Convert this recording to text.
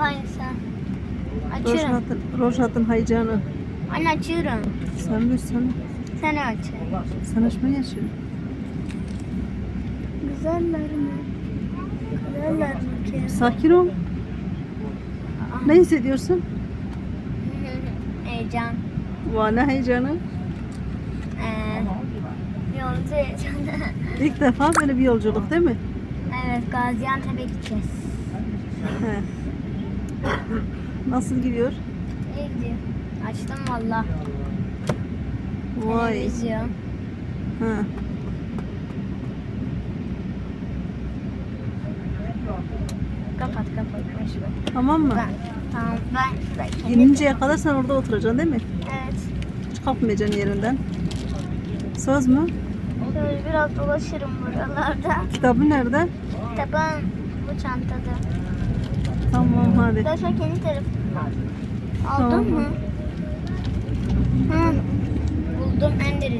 Hangisi? Açıyorum. Rojhat'ın, Rojhat'ın heyecanı. Anne açıyorum. Sen bilirsen. Sen aç. Sen açma yaşıyor. Güzeller mi? Güzeller mi ki? Sakin ol. Ne hissediyorsun? Heyecan. Vay ne heyecanı. Ee, yolcu heyecanı. İlk defa böyle bir yolculuk değil mi? evet Gaziantep'e gideceğiz. Nasıl gidiyor? İyi gidiyor. Açtım valla. Vay. Televizyon. Ha. Kapat kapat. Tamam mı? Ben, tamam ben Gelinceye kadar sen orada oturacaksın değil mi? Evet. Hiç kalkmayacaksın yerinden. Söz mü? Şöyle biraz dolaşırım buralarda. Kitabı nerede? Kitabın bu çantada. Tamam hadi. Daha sonra kendi tarafından. Aldın tamam. mı? Ha